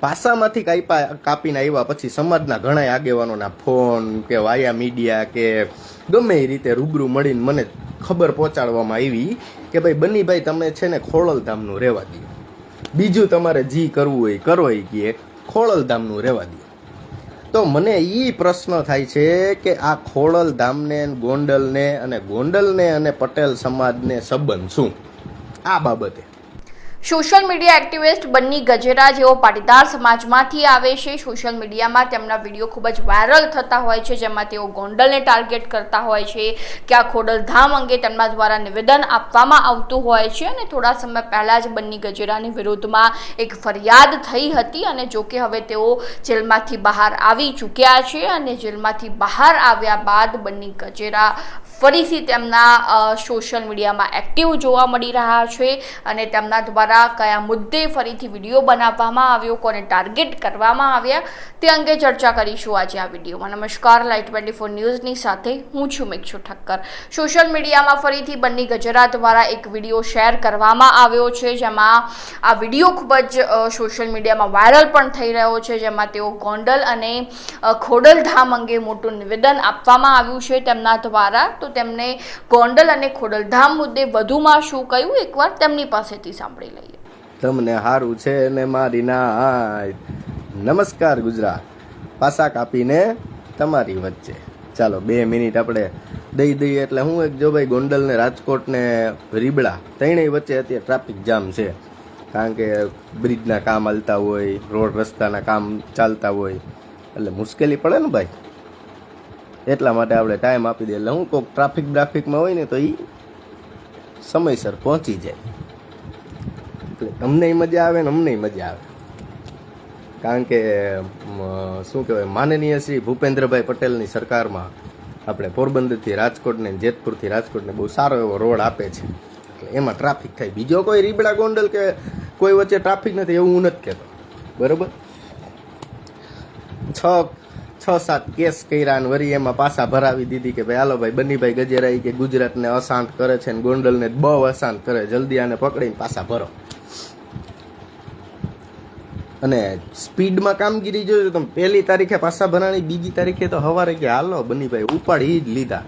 પાસામાંથી કાપા કાપીને આવ્યા પછી સમાજના ઘણા આગેવાનોના ફોન કે વાયા મીડિયા કે ગમે એ રીતે રૂબરૂ મળીને મને ખબર પહોંચાડવામાં આવી કે ભાઈ, બનીભાઈ, તમે છે ને ખોળલધામનું રહેવા દો બીજું તમારે જી કરવું હોય, કરો એ કે ખોળલધામનું રહેવા દો તો મને એ પ્રશ્ન થાય છે કે આ ખોળલધામને ગોંડલને અને ગોંડલને અને પટેલ સમાજને સંબંધ શું? આ બાબતે. Social media activist Banni Gajera જેઓ પાટીદાર સમાજમાંથી આવે છે. સોશિયલ મીડિયામાં તેમના વીડિયો ખૂબ જ વાયરલ થતા હોય છે, જેમાં તેઓ ગોંડલને ટાર્ગેટ કરતા હોય છે કે આ ખોડલધામ અંગે તેમના દ્વારા નિવેદન આપવામાં આવતું હોય છે અને થોડા સમય પહેલાં જ બન્ની ગજેરાની વિરુદ્ધમાં એક ફરિયાદ થઈ હતી અને જો કે હવે તેઓ જેલમાંથી બહાર આવી ચૂક્યા છે અને જેલમાંથી બહાર આવ્યા બાદ બન્ની ગજેરા ફરીથી તેમના સોશિયલ મીડિયામાં એક્ટિવ જોવા મળી રહ્યા છે અને તેમના દ્વારા કયા મુદ્દે ફરીથી વીડિયો બનાવવામાં આવ્યો, કોને ટાર્ગેટ કરવામાં આવ્યા તે અંગે ચર્ચા કરીશું આજે આ વિડીયોમાં. નમસ્કાર લાઈટ ટ્વેન્ટી ફોર ન્યૂઝની સાથે હું છું મિક્ષુ ઠક્કર. સોશિયલ મીડિયામાં ફરીથી બંને ગજરા દ્વારા એક વીડિયો શેર કરવામાં આવ્યો છે, જેમાં આ વીડિયો ખૂબ જ સોશિયલ મીડિયામાં વાયરલ પણ થઈ રહ્યો છે, જેમાં તેઓ ગોંડલ અને ખોડલધામ અંગે મોટું નિવેદન આપવામાં આવ્યું છે તેમના દ્વારા. તો તેમને ગોંડલ અને ખોડલધામ મુદ્દે વધુમાં શું કહ્યું? એકવાર તેમની પાસેથી સાંભળી લઈએ. તમને સારું છે ને મારી ના નમસ્કાર ગુજરાત. પાસા કાપીને તમારી વચ્ચે. ચાલો, બે મિનિટ આપણે દઈ દઈએ એટલે હું એક જો ભાઈ ગોંડલ ને રાજકોટ ને રીબડા, ત્રણેય વચ્ચે અત્યારે ટ્રાફિક જામ છે. કારણ કે બ્રિજના કામ હાલતા હોય રોડ રસ્તાના કામ ચાલતા હોય. એટલે મુશ્કેલી પડે ને ભાઈ. એટલા માટે આપણે ટાઈમ આપી દઈએ. એટલે હું કોઈક ટ્રાફિક બ્રાફિકમાં હોય ને તો એ સમયસર પહોંચી જાય. એટલે તમને મજા આવે ને અમને મજા આવે. કારણ કે શું કહેવાય, માનનીય શ્રી ભૂપેન્દ્રભાઈ પટેલની સરકારમાં આપણે પોરબંદરથી રાજકોટને જેતપુરથી રાજકોટને બહુ સારો એવો રોડ આપે છે. એટલે એમાં ટ્રાફિક થાય. બીજો કોઈ રીબડા ગોંડલ કે કોઈ વચ્ચે ટ્રાફિક નથી, એવું હું નથી કહેતો. બરોબર? છ છ, સાત કેસ કર્યા અને વરી એમાં પાછા ભરાવી દીધી કે ભાઈ, હાલો ભાઈ બનીભાઈ ગજેરાઈ કે ગુજરાતને અશાંત કરે છે ને ગોંડલને બહુ અશાંત કરે, જલ્દી આને પકડીને પાછા ભરો. અને સ્પીડમાં કામગીરી જોયું તમે પહેલી તારીખે પાછા ભરાણી, બીજી તારીખે તો હવારે કે હાલો બનીભાઈ, ઉપાડી જ લીધા.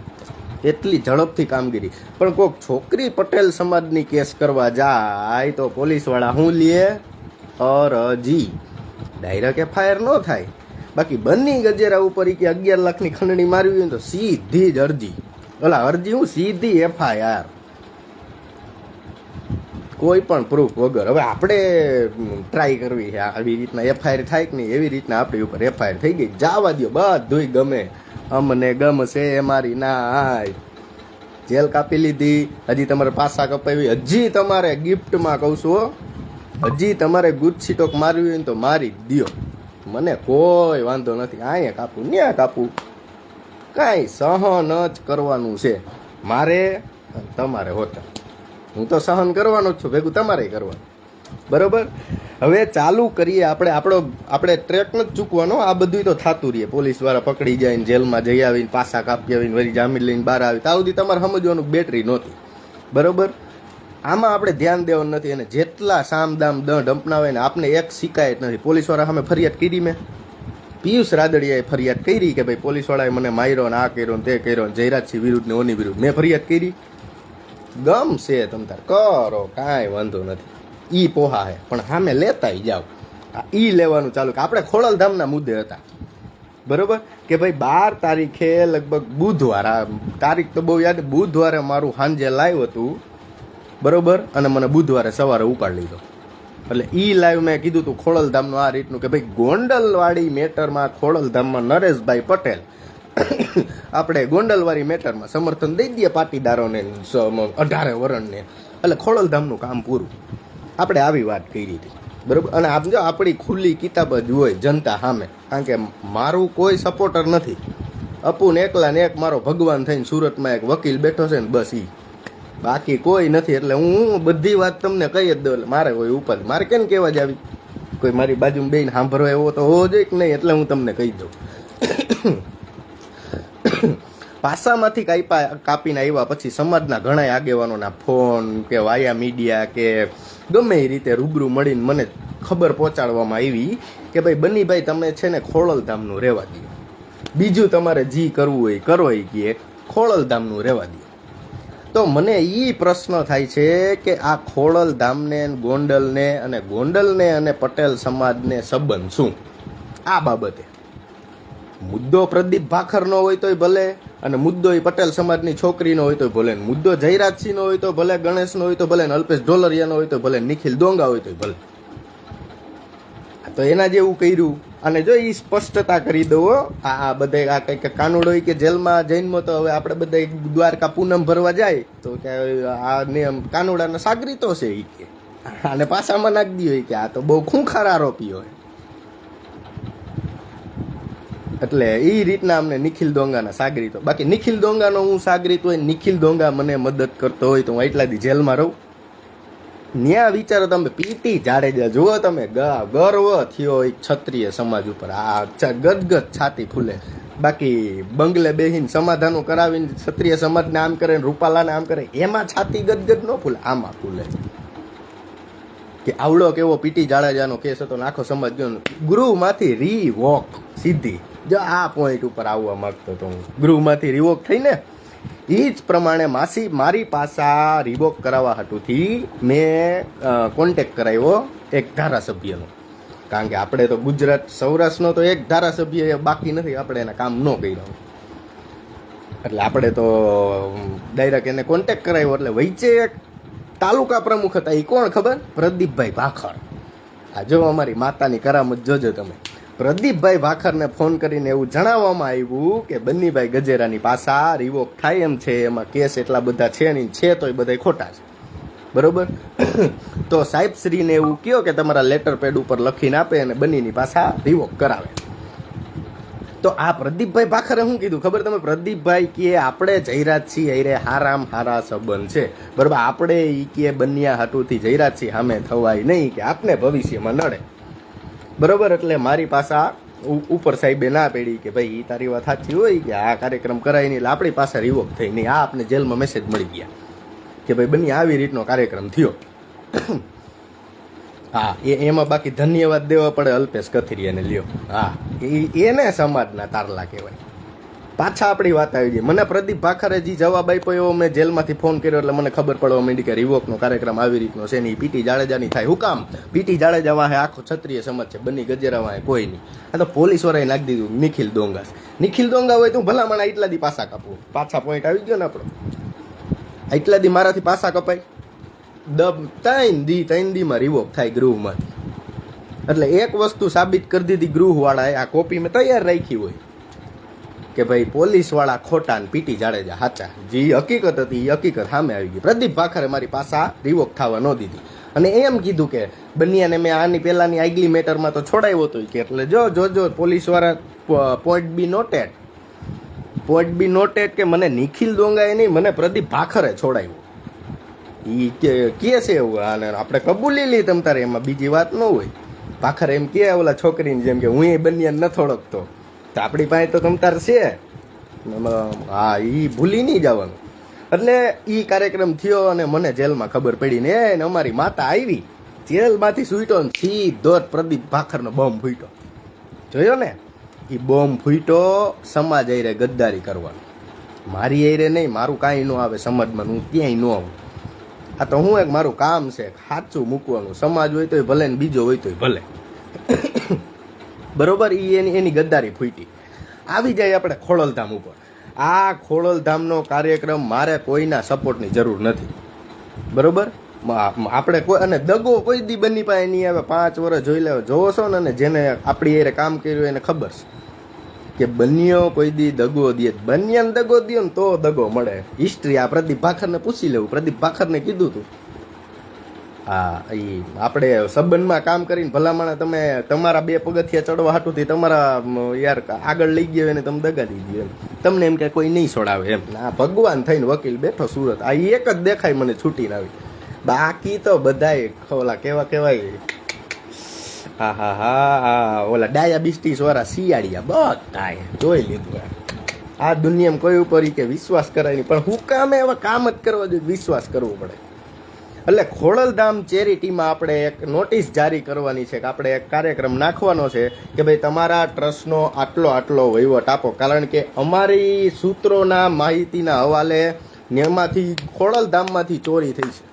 એટલી ઝડપથી કામગીરી. પણ કોઈક છોકરી પટેલ સમાજની કેસ કરવા જાય તો પોલીસવાળા શું લે અરજી ડાયરેક્ટ એફઆઈઆર ન થાય. બાકી બની ગજેરા ઉપર કે અગિયાર લાખની ખંડણી મારવી હોય તો સીધી જ અરજી. ઓલા અરજી હું સીધી એફઆઈઆર કોઈ પણ પ્રૂફ વગર. હવે આપણે ટ્રાય કરવી છે આવી રીતના એફઆઈઆર થાય કે નહીં, એવી રીતના આપણી ઉપર એફઆઈઆર થઈ ગઈ જાવા દો બધુંય ગમે. અમને ગમશે મારી ના જેલ કાપી લીધી, હજી તમારે પાસા કપાવી. હજી તમારે ગિફ્ટમાં કહું છું. હજી તમારે ગુચ્છી ટોક મારવી હોય ને તો મારી દો મને કોઈ વાંધો નથી. અહીંયા કાપું, ન્યા કાપું. કાંઈ સહન જ કરવાનું છે. મારે તમારે હોતા. હું તો સહન કરવાનો જ છું, ભેગું તમારે કરવાનું. બરોબર? હવે ચાલુ કરીએ આપણે, આપણો, આપણે ટ્રેક જ ચૂકવાનો, આ બધું તો થતું રહીએ પોલીસવાળા પકડી જાય ને જેલમાં જઈ આવીને પાસા કાપી આવીને વળી જામીન લઈને બહાર આવી. ત્યાં સુધી તમારે સમજવાનું બેટરી નહોતી. બરોબર? આમાં આપણે ધ્યાન દેવાનું નથી. અને જેટલા સામદામ દંડ અપનાવે ને આપણે એક શિકાયત નથી. પોલીસવાળા સામે ફરિયાદ કરી મેં. પિયુષ રાદડિયાએ ફરિયાદ કરી કે ભાઈ પોલીસવાળાએ મને માર્યો ને આ કર્યો ને તે કર્યો ને જયરાજસિંહ વિરુદ્ધ ને ઓની વિરુદ્ધ. મેં ફરિયાદ કરી. ગમ છે તમ તાર, કરો, કાંઈ વાંધો નથી. ઈ પોહા હે, પણ સામે લેતાય જાવ એ લેવાનું ચાલુ કે આપણે ખોડલધામના મુદ્દે હતા. બરોબર? કે ભાઈ બાર તારીખે લગભગ બુધવાર, આ તારીખ તો બહુ યાદ, બુધવારે મારું સાંજે લાઈવ હતું. બરોબર? અને મને બુધવારે સવારે ઉપાડી લીધો. એટલે ઈ લાઈવ મેં કીધું હતું ખોડલધામનું આ રીતનું કે ભાઈ ગોંડલવાડી મેટરમાં ખોડલધામમાં નરેશભાઈ પટેલ આપણે ગોંડલવાળી મેટરમાં સમર્થન દઈ દઈએ પાટીદારોને અઢારે વરણને. એટલે ખોડલધામનું કામ પૂરું. આપણે આવી વાત કરી હતી. બરોબર? અને આમ જો આપણી ખુલ્લી કિતાબ જ હોય જનતા સામે, કારણ કે મારું કોઈ સપોર્ટર નથી. અપુન એકલાને એક મારો ભગવાન થઈને સુરતમાં એક વકીલ બેઠો છે ને બસ એ બાકી કોઈ નથી, એટલે હું બધી વાત તમને કહી જ દઉં મારે કોઈ ઉપર મારે કેમ કહેવા જ આવી? કોઈ મારી બાજુમાં બેન સાંભળવા એવો તો હોવો જોઈએ કે નહીં, એટલે હું તમને કહી દઉં. પાસામાંથી કાપા કાપીને આવ્યા પછી સમાજના ઘણા આગેવાનોના ફોન કે વાયા મીડિયા કે ગમે એ રીતે રૂબરૂ મળીને મને ખબર પહોંચાડવામાં આવી કે ભાઈ, બનીભાઈ, તમે છે ને ખોળલધામનું રહેવા દો બીજું તમારે જી કરવું હોય, કરો એ કે ખોળલધામનું રહેવા દો તો મને એ પ્રશ્ન થાય છે કે આ ખોળલધામને ગોંડલને અને ગોંડલને અને પટેલ સમાજને સંબંધ શું? આ બાબતે. મુદ્દો પ્રદીપ ભાખરનો હોય તોય ભલે અને મુદ્દો એ પટેલ સમાજની છોકરીનો હોય તોય ભલે મુદ્દો જયરાજસિંહનો હોય તો ભલે, ગણેશનો હોય તો ભલે અલ્પેશ ઢોલરિયાનો હોય તો ભલે નિખિલ દોંગા હોય તો ભલે. તો એના જેવું કર્યું. અને જો એ સ્પષ્ટતા કરી દો આ આ બધે આ કંઈક કાનુડો હોય કે જેલમાં જૈનમાં તો હવે આપણે બધા દ્વારકા પૂનમ ભરવા જાય, તો કે આ નિયમ કાનુડાના સાગરીતો છે એ કે. અને પાછામાં નાખી હોય કે આ તો બહુ ખૂંખાર આરોપી હોય. એટલે એ રીતના અમને નિખિલ દોંગાના સાગરીતો બાકી નિખિલ દોંગાનો હું સાગરી હોય નિખિલ દોંગા મને મદદ કરતો હોય તો હું એટલા દી જેલમાં રહું. ન્યા વિચારો તમે, પીટી જાડેજા, જુઓ તમે ગર્વ થયો એક ક્ષત્રિય સમાજ ઉપર. આ ગદગદ છાતી ફૂલે બાકી બંગલે બેહીને સમાધાનો કરાવીને ક્ષત્રિય સમાજને આમ કરે રૂપાલાને આમ કરે, એમાં છાતી ગદગદ ન ફૂલે આમાં ફૂલે કે આવડો કેવો પીટી જાડેજાનો કેસ હતો આખો સમજ ગયો ગૃહમાંથી રીવોક સીધી. જો આ પોઈન્ટ ઉપર આવવા માંગતો હતો હું. ગૃહમાંથી રીવોક થઈને એ જ પ્રમાણે માસી, મારી પાસા રિવોક કરાવવા હતુંથી મેં કોન્ટેક કરાવ્યો એક ધારાસભ્યનો. કારણ કે આપણે તો ગુજરાત, સૌરાષ્ટ્રનો તો એક ધારાસભ્ય બાકી નથી, આપણે એના કામ ન કર્યા. એટલે આપણે તો ડાયરેક્ટ એને કોન્ટેક કરાવ્યો, એટલે વચ્ચે એક તાલુકા પ્રમુખ હતા. એ કોણ ખબર? પ્રદીપભાઈ ભાખર. આ જો અમારી માતાની કરામત જોજો તમે. પ્રદીપભાઈ ભાખરને ફોન કરીને એવું જણાવવામાં આવ્યું કે બન્નીભાઈ ગજેરાની પાસા રિવોક થાય એમ છે, એમાં કેસ એટલા બધા છે નહીં, છે તો એ બધા ખોટા છે. બરોબર? તો સાહેબશ્રીને એવું કયો કે તમારા લેટર પેડ ઉપર લખીને આપે અને બન્નીની પાસા રિવોક કરાવે. તો આ પ્રદીપભાઈ ભાખરે શું કીધું? ખબર તમે પ્રદીપભાઈ કે આપણે જયરાજ છીએ, અરે હારામ હારા સંબંધ છે. બરાબર, આપણે એ કે બન્યા હાટુથી જયરાજ છીએ સામે થવાય નહીં કે આપને ભવિષ્યમાં નડે. બરોબર, એટલે મારી પાસા ઉપર સાહેબે ના પેડી કે ભાઈ એ તારી વાત સાચી હોય કે આ કાર્યક્રમ કરાય નહીં, એટલે આપણી પાસે રિવોક થઈ નહીં. આ આપને જેલમાં મેસેજ મળી ગયા કે ભાઈ બની આવી રીતનો કાર્યક્રમ થયો. હા. એ એમાં બાકી ધન્યવાદ દેવા પડે અલ્પેશ કથિરિયાને લ્યો. હા. એ- એને સમાજના તારલા કહેવાય. પાછા આપણી વાત આવી ગઈ. મને પ્રદીપ ભાખરે જે જવાબ આપ્યો એવો મેં જેલમાંથી ફોન કર્યો એટલે મને ખબર પડવા માંડી કે રિવોકનો કાર્યક્રમ આવી રીતનો છે નહીં પીટી જાડેજાની થાય. હું કામ? પીટી જાડેજા વાહે આખો ક્ષત્રિય સમાજ છે. બની ગજેરા વાહે કોઈ નહીં. આ તો પોલીસ વાળાએ નાખી દીધું નિખિલ દોંગા નિખિલ દોંગા હોય તો હું મને એટલા દી પાસા કાપું. પાછા પોઈન્ટ આવી ગયો ને આપણો. એટલા દી મારાથી પાસા કપાય. દબ ત્રણ દી, ત્રણ દીમાં રિવોક થાય ગૃહમાંથી. એટલે એક વસ્તુ સાબિત કરી દીધી ગૃહવાળાએ, આ કોપી મેં તૈયાર રાખી હોય. કે ભાઈ પોલીસવાળા ખોટા ને પીટી જાડેજા હાચા. જે હકીકત હતી એ હકીકત સામે આવી ગઈ. પ્રદીપ ભાખરે મારી પાસા રિવોક થવા ન દીધી. અને એમ કીધું કે, બન્યાને મેં આની પહેલાની આગલી મેટરમાં તો છોડાવ્યો હતો કે. એટલે જો જો જો પોલીસવાળા point be noted point be noted કે, મને નિખિલ દોંગાએ નહીં, મને પ્રદીપ ભાખરે છોડાવ્યો ઈ કે છે એવું અને આપણે કબૂલી લઈએ તમ તારે, એમાં બીજી વાત ન હોય. પાખર એમ કે ઓલા છોકરીની જેમ કે હું એ બન્યા ન થોડકતો. તો આપણી પાસે તો તમ તાર છે. હા, ઈ ભૂલી નહીં જવાનું. એટલે ઈ કાર્યક્રમ થયો અને મને જેલમાં ખબર પડી ને એને અમારી માતા આવી. જેલમાંથી સૂઈટો ને સીધો પ્રદીપ ભાખરનો બોમ્બ ફૂટ્યો. જોયો ને? એ બોમ્બ ફૂટ્યો, સમાજ આયરે ગદ્દારી કરવાનો. મારી આયરે નહીં, મારું કાંઈ ન આવે, સમાજમાં હું ક્યાંય ન આવું. આ તો હું એક મારું કામ છે સાચું મૂકવાનું. સમાજ હોય તોય ભલે ને બીજો હોય તોય ભલે. બરોબર? એ એની એની ગદ્દારી ફૂટી. આવી જાય આપણે ખોડલધામ ઉપર. આ ખોડલધામનો કાર્યક્રમ મારે કોઈના સપોર્ટની જરૂર નથી. બરોબર? આપણે કોઈ અને દગો કોઈ દી બની પાસે નહીં આવે. પાંચ વર્ષ જોઈ લેવા. જોવો છો ને જેને આપણી એરે કામ કર્યું એને ખબર છે. કે બન્યો કોઈ દી દગો દે. બન્યાને દગો દે ને તો દગો મળે. હિસ્ટ્રી આ પ્રદીપ ભાખરને પૂછી લેવું. પ્રદીપ ભાખરને કીધું તું. હા એ આપણે સંબંધમાં કામ કરીને ભલામણ તમે તમારા બે પગથિયા ચડવા હાટુંથી તમારા યાર આગળ લઈ ગયો એને તમે દગા દઈ ગયો તમને એમ કે કોઈ નહીં છોડાવે એમ. આ ભગવાન થઈને વકીલ બેઠો સુરત. આ એક જ દેખાય મને છૂટીને આવી. બાકી તો બધાય ખોલા કેવા કેવાય. હા હા હા હા ઓલા ડાયાબિટીસ વાળા શિયાળિયા બધા જોઈ લીધું આ. દુનિયામાં કોઈ ઉપર કે વિશ્વાસ કરાય નહીં, પણ હું કામે એવા કામ જ કરવા જોઈએ વિશ્વાસ કરવો પડે. એટલે ખોડલધામ ચેરિટીમાં આપણે એક નોટિસ જારી કરવાની છે કે આપણે એક કાર્યક્રમ નાખવાનો છે કે ભાઈ તમારા ટ્રસ્ટનો આટલો આટલો વહીવટ આપો. કારણ કે અમારી સૂત્રોના માહિતીના હવાલે એમાંથી ખોડલધામમાંથી ચોરી થઈ છે.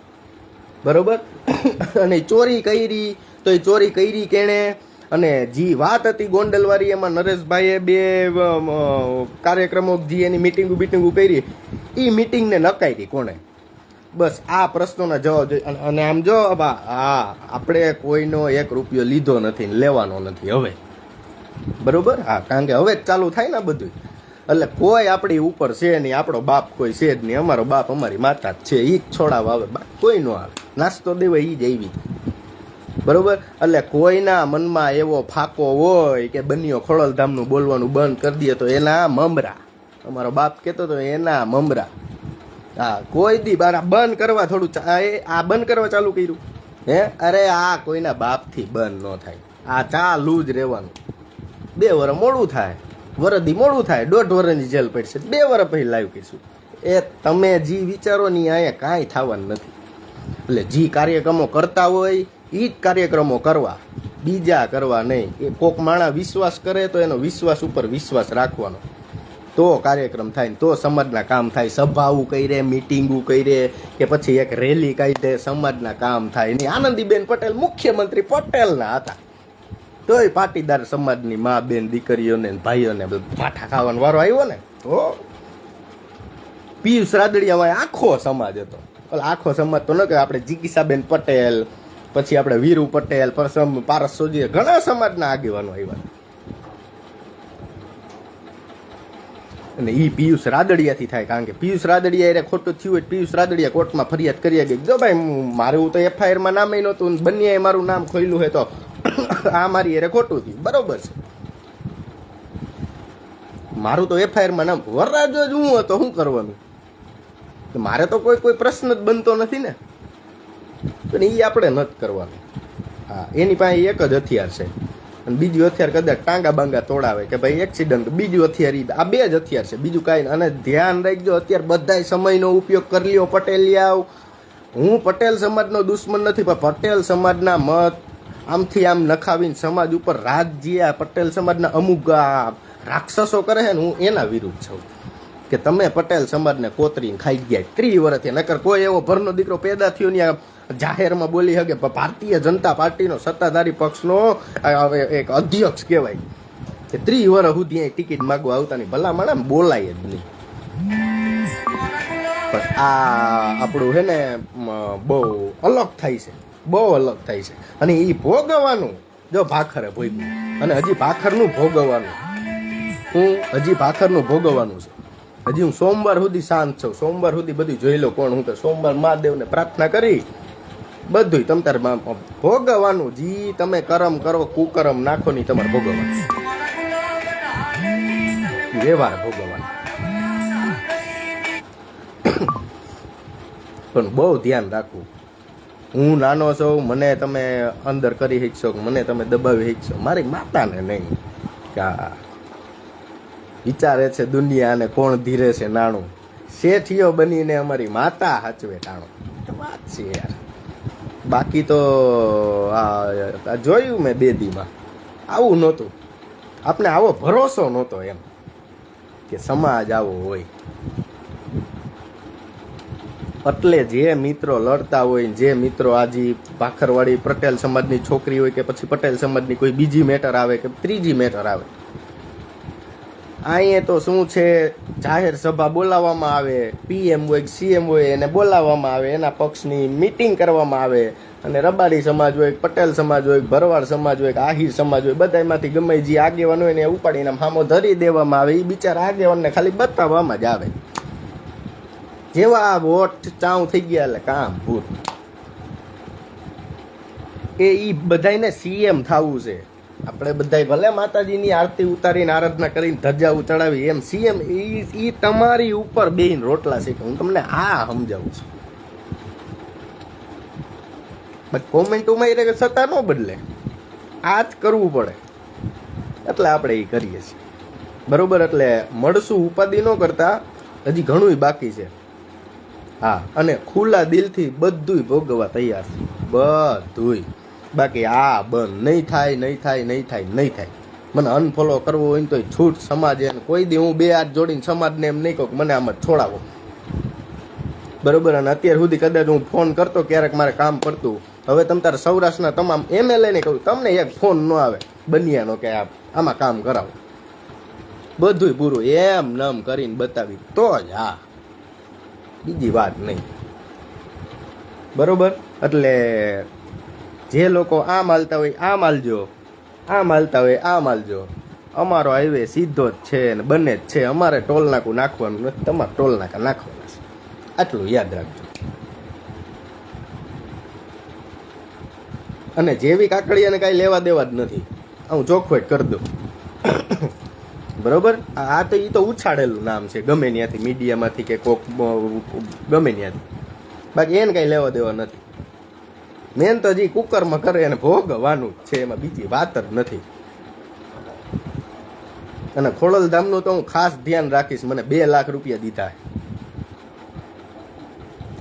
બરોબર? અને ચોરી કરી તો એ ચોરી કરી કેણે? અને જે વાત હતી ગોંડલવાળી એમાં નરેશભાઈએ બે કાર્યક્રમો જે એની મિટિંગો મિટિંગો કરી. એ મિટિંગને નકારી કોણે? બસ આ પ્રશ્નોના જવાબ જોઈએ. અને- આમ જો બા હા, આપણે કોઈનો એક રૂપિયો લીધો નથી લેવાનો નથી હવે. બરોબર? હા, કારણ કે હવે જ ચાલુ થાય ને બધું એટલે કોઈ આપણી ઉપર છે નહીં, આપણો બાપ કોઈ છે જ નહીં. અમારો બાપ અમારી માતા જ છે. એ જ છોડાવ આવે. કોઈ નો આવે. નાસ્તો દેવાય એ જ આવી. બરોબર? એટલે કોઈના મનમાં એવો ફાકો હોય કે બન્યો ખોડલધામનું બોલવાનું બંધ કરી દે તો એના મમરા. અમારો બાપ કહેતો તો એના મમરા. હા, કોઈ દી બારા બંધ કરવા થોડું આ બંધ કરવા ચાલુ કર્યું. હે? અરે આ કોઈના બાપથી બંધ ન થાય. આ ચાલુ જ રહેવાનું. બે વર મોડું થાય. વરદી મોડું થાય. દોઢ વરની જેલ પડશે. બે વર પછી લાઈવ કહીશું એ તમે જે વિચારો ની અહીંયા કાંઈ થવાનું નથી. એટલે જે કાર્યક્રમો કરતા હોય એ જ કાર્યક્રમો કરવા, બીજા કરવા નહીં. એ કોક માણા વિશ્વાસ કરે તો એનો વિશ્વાસ ઉપર વિશ્વાસ રાખવાનો. તો કાર્યક્રમ થાય ને તો સમાજના કામ થાય. સભાઓ કરે, મિટિંગો કરે, કે પછી એક રેલી કાઢે, સમાજના કામ થાય. ને આનંદીબેન પટેલ મુખ્યમંત્રી પટેલના હતા. તોય પાટીદાર સમાજની મા, બેન, દીકરીઓને ભાઈઓને પાઠા ખાવાનો વારો આવ્યો ને, તો પિયુષ રાદડિયામાં આખો સમાજ હતો. આખો સમાજ તો ન કે આપણે જીગીસાબેન પટેલ પછી આપણે વીરુ પટેલ પરસમ પારસ સોજી ઘણા સમાજના આગેવાનો આવ્યા. અને એ પિયુષ રાદડિયાથી થાય, કારણ કે પિયુષ રાદડિયા એને ખોટું થયું હોય પિયુષ રાદડિયા કોર્ટમાં ફરિયાદ કરી ગઈ જો ભાઈ મારું તો એફઆઈઆરમાં નામ નહોતું બંને મારું નામ ખોલ્યું હોય તો આ મારી એને ખોટું થયું. બરોબર છે. મારું તો એફઆઈઆરમાં નામ, વરરાજો જ હું હતો, શું કરવાનું? મારે તો કોઈ કોઈ પ્રશ્ન જ બનતો નથી ને. પણ એ આપણે નથી કરવાનું. હા, એની પાસે એક જ હથિયાર છે. અને બીજું હથિયાર કદાચ ટાંગા બાંગા તોડાવે કે ભાઈ એક્સિડન્ટ બીજું હથિયાર ઈ, આ બે જ હથિયાર છે. બીજું કાંઈ અને ધ્યાન રાખજો, અત્યારે બધાય સમયનો ઉપયોગ કરી લ્યો પટેલિયાઓ હું પટેલ સમાજનો દુશ્મન નથી, પણ પટેલ સમાજના મત આમથી આમ નખાવીને સમાજ ઉપર રાત જીયા, પટેલ સમાજના અમુક રાક્ષસો કરે છે ને, હું એના વિરુદ્ધ છું. કે તમે પટેલ સમાજને કોતરીને ખાઈ ગયા ત્રી વર્ષથી. નકર કોઈ એવો ભરનો દીકરો પેદા થયો ને જાહેરમાં બોલી શકે ભારતીય જનતા પાર્ટીનો સત્તાધારી પક્ષનો એક અધ્યક્ષ કહેવાય. કે ત્રી વર્ષ સુધી અહીં ટિકિટ માગવા આવતા નહીં. ભલા માણા બોલાય જ નહીં. પણ આ આપણું છે ને બહુ અલગ થાય છે. બહુ અલગ થાય છે. અને એ ભોગવવાનું જો ભાખરે ભોગવું અને હજી ભાખરનું ભોગવવાનું. હું હજી ભાખરનું ભોગવવાનું છે. હજી હું સોમવાર સુધી શાંત છું. સોમવાર સુધી બધું જોઈ લો કોણ હું તો. સોમવાર મહાદેવને પ્રાર્થના કરી. બધું તમ તાર ભોગવવાનું. જી, તમે કરમ કરો, કુકરમ નાખો નહીં, તમારે ભોગવવાનું વ્યવહાર ભોગવવાનો. પણ બહુ ધ્યાન રાખવું. હું નાનો છું, મને તમે અંદર કરી શકશો મને તમે દબાવી શકશો. મારી માતાને નહીં. કે વિચારે છે દુનિયા અને કોણ ધીરે છે નાણું. શેઠિયો બનીને અમારી માતા હાચવે ટાણું. વાત છે યાર. બાકી તો, આ જોયું મેં બેદીમાં. આવું નહોતું. આપણે આવો ભરોસો નહોતો એમ કે સમાજ આવો હોય. એટલે જે મિત્રો લડતા હોય જે મિત્રો આજે ભાખરવાડી પટેલ સમાજની છોકરી હોય કે પછી પટેલ સમાજની કોઈ બીજી મેટર આવે કે ત્રીજી મેટર આવે અહીંયા તો શું છે? જાહેર સભા બોલાવવામાં આવે પીએમ હોય સીએમ હોય એને બોલાવવામાં આવે, એના પક્ષની મીટિંગ કરવામાં આવે. અને રબારી સમાજ હોય પટેલ સમાજ હોય ભરવાડ સમાજ હોય આહિર સમાજ હોય બધામાંથી ગમે જે આગેવાન હોય ને ઉપાડીને હામો ધરી દેવામાં આવે. એ બિચારા આગેવાનને ખાલી બતાવવામાં જ આવે. જેવા આ વોટ ચાઉ થઈ ગયા એટલે કામ પૂરું. એ એ બધાયને સીએમ થવું છે. આપણે બધાય ભલે માતાજીની આરતી ઉતારીને આરાધના કરીને ધજા ચડાવી એમ સીએમ ઈ તમારી ઉપર બેહીને રોટલા શીખે હું તમને આ સમજાવું છું. બટ કોમેન્ટોમાં એ કે સત્તા ન બદલે. આ જ કરવું પડે. એટલે આપણે એ કરીએ છીએ. બરોબર? એટલે મળશું, ઉપાધિ ન કરતા. હજી ઘણું બાકી છે. હા, અને ખુલ્લા દિલથી બધુંય ભોગવવા તૈયાર છે. બધુંય. બાકી આ બંધ. નહીં થાય નહીં થાય નહીં થાય નહીં થાય. મને અનફોલો કરવો હોય ને તો છૂટ સમાજ એને કોઈ દી હું બે હાથ જોડીને સમાજને એમ નહીં કહું મને આમાં છોડાવો. બરોબર? અને અત્યાર સુધી કદાચ હું ફોન કરતો, ક્યારેક મારે કામ પડતું. હવે તમે તારા સૌરાષ્ટ્રના તમામ એમએલએ ને કહું, તમને એક ફોન ન આવે. બનિયાનો કે આ આમાં કામ કરાવો. બધુંય પૂરું. એમ નમ કરીને બતાવી. તો જ હા બીજી વાત નહીં. બરોબર? એટલે જે લોકો આમ હાલતા હોય આમ હાલજો આમ હાલતા હોય આમ હાલજો અમારો હાઈવે સીધો જ છે ને બંને જ છે. અમારે ટોલ નાકું નાખવાનું નથી, તમારે ટોલ નાકા નાખવાના છે. આટલું યાદ રાખજો. અને જેવી કાકડીયાને કાંઈ લેવા દેવા જ નથી. હું ચોખવટ કરી દઉં. બરોબર? આ આ તો એ તો ઉછાળેલું નામ છે. ગમે ત્યાંથી મીડિયામાંથી કે કોક ગમે ત્યાંથી. બાકી એને કાંઈ લેવા દેવા નથી. મેન તો હજી કુકરમાં કરે એને ભોગવાનું છે, એમાં બીજી વાત જ નથી. અને ખોડલધામનું તો હું ખાસ ધ્યાન રાખીશ, મને બે લાખ રૂપિયા દીધા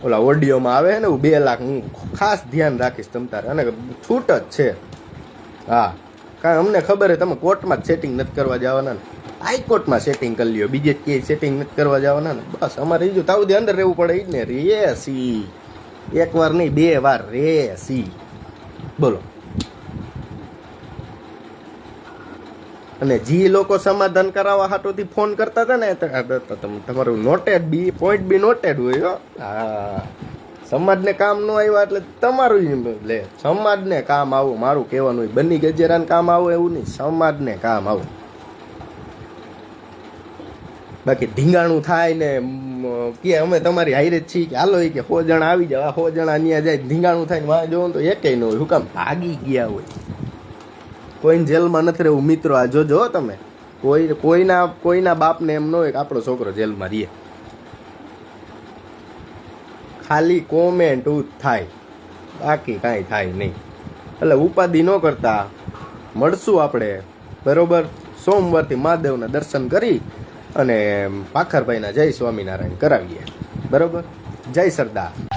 ઓલા ઓડિયોમાં આવે ને હું બે લાખ હું ખાસ ધ્યાન રાખીશ તમ તારે. અને છૂટ જ છે. હા કારણ અમને ખબર છે, તમે કોર્ટમાં જ સેટિંગ નથી કરવા જવાના ને. હાઈકોર્ટમાં સેટિંગ કરી લ્યો, બીજે ક્યાંય સેટિંગ નથી કરવા જવાના ને. બસ, અમારે બીજું તાવ અંદર રહેવું પડે એ જ ને રે સી. એક વાર નહીં, બે વાર. રે, સી. બોલો. અને જે લોકો સમાધાન કરાવવા હાટોથી ફોન કરતા હતા ને તમારું noted be point be noted હોય, હા. સમાજને કામ ન આવ્યા એટલે તમારું લે, સમાજને કામ આવું, મારું કહેવાનું બની ગજેરાને કામ આવું, એવું નહીં. સમાજને કામ આવું. બાકી ધીંગાણું થાય ને કે અમે તમારી હાઈરે જ છીએ કે હાલો કે સો જણા આવી જાવ સો જણા ત્યાં જાય ધીંગાણું થાય ને વાં જોવું તો એકેય ન હોય. હું કામ ભાગી ગયા હોય. કોઈને જેલમાં નથી રહેવું, મિત્રો, આ જોજો તમે. કોઈ, કોઈના કોઈના બાપને એમ ન હોય કે આપણો છોકરો જેલમાં રહે. ખાલી કોમેન્ટ થાય. બાકી કાંઈ થાય નહીં. એટલે ઉપાધિ ન કરતા. મળશું આપણે. બરોબર? સોમવારથી મહાદેવના દર્શન કરી અને પાખરભાઈના જય સ્વામિનારાયણ કરાવીએ. બરાબર? જય સરદાર.